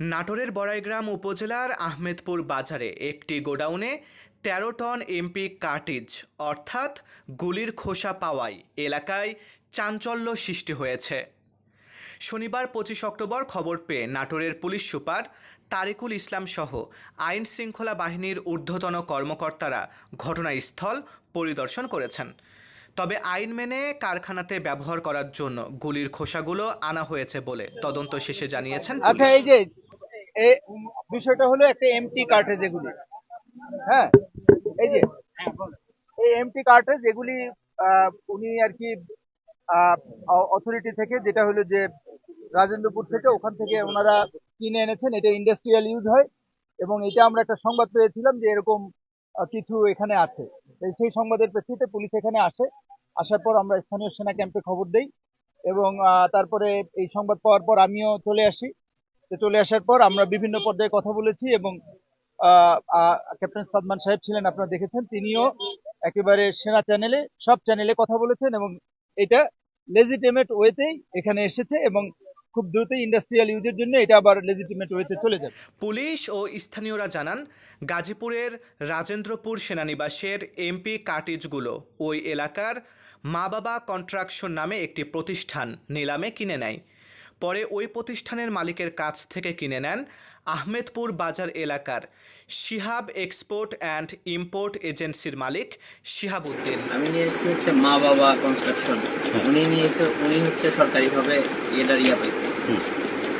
নাটোরের বড়াইগ্রাম উপজেলার আহমেদপুর বাজারে একটি গোডাউনে তেরো টন এমপি কার্টিজ অর্থাৎ গুলির খোসা পাওয়ায় এলাকায় চাঞ্চল্য সৃষ্টি হয়েছে। শনিবার পঁচিশ অক্টোবর খবর পেয়ে নাটোরের পুলিশ সুপার তারিকুল ইসলাম সহ আইন শৃঙ্খলা বাহিনীর ঊর্ধ্বতন কর্মকর্তারা ঘটনাস্থল পরিদর্শন করেছেন। তবে আইন মেনে কারখানাতে ব্যবহার করার জন্য গুলির খোসাগুলো আনা হয়েছে বলে তদন্ত শেষে জানিয়েছেন আচ্ছা এই যে বিষয়টা হলো একটা এমটি কার্ট্রেজ এগুলি। হ্যাঁ এই যে এই এমটি কার্ট্রেজ এগুলি আহ, উনি আর কি অথরিটি থেকে যেটা হলো যে রাজেন্দ্রপুর থেকে ওখান থেকে ওনারা কিনে এনেছেন এটা ইন্ডাস্ট্রিয়াল ইউজ হয়। এবং এটা আমরা একটা সংবাদ পেয়েছিলাম যে এরকম কিছু এখানে আছে। সেই সংবাদের প্রেক্ষিতে পুলিশ এখানে আসে আসার পর আমরা স্থানীয় সেনা ক্যাম্পে খবর দেই। এবং তারপরে এই সংবাদ পাওয়ার পর আমিও চলে আসি। চলে আসার পর আমরা বিভিন্ন পর্যায়ে কথা বলেছি এবং ক্যাপ্টেন সাদমান সাহেব ছিলেন আপনারা দেখেছেন, তিনিও একেবারে সেনা চ্যানেলে সব চ্যানেলে কথা বলেছেন এবং এটা লেজিটিমেট ওয়েতেই এখানে এসেছে এবং খুব দ্রুতই ইন্ডাস্ট্রিয়াল ইউজের জন্য এটা আবার লেজিটিমেট ওয়েতে চলে যাবে। পুলিশ ও স্থানীয়রা জানান, গাজীপুরের রাজেন্দ্রপুর সেনানিবাসের এমপি কার্টিজগুলো ওই এলাকার মা বাবা কন্ট্রাকশন নামে একটি প্রতিষ্ঠান নিলামে কিনে নেয়। পরে ওই প্রতিষ্ঠানের মালিকের কাছ থেকে কিনে নেন আহমেদপুর বাজার এলাকার শিহাব এক্সপোর্ট অ্যান্ড ইম্পোর্ট এজেন্সির মালিক শিহাব উদ্দিন আমি নিয়ে এসেছি হচ্ছে মা বাবা কনস্ট্রাকশন উনি নিয়ে এসে উনি হচ্ছে সরকারিভাবে এটার ইয়া পাইছে।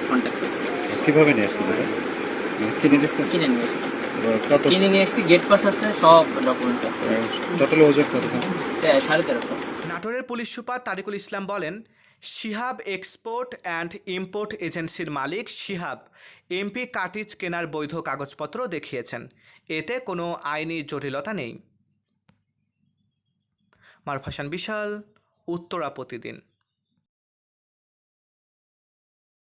কন্ট্যাক্ট পাইছে। কীভাবে নিয়ে আসছে মানে কিনে কিনে নিয়ে এসেছি কিনে নিয়ে এসেছি গেট পাস আছে সব ডকুমেন্টস আছে। টোটাল ওজন কত সাড়ে তেরো। নাটোরের পুলিশ সুপার তারিকুল ইসলাম বলেন শিহাব এক্সপোর্ট অ্যান্ড ইম্পোর্ট এজেন্সির মালিক শিহাব, এমপি কাটিজ কেনার বৈধ কাগজপত্র দেখিয়েছেন। এতে কোনো আইনি জটিলতা নেই। মারফাসান বিশাল, উত্তরা প্রতিদিন।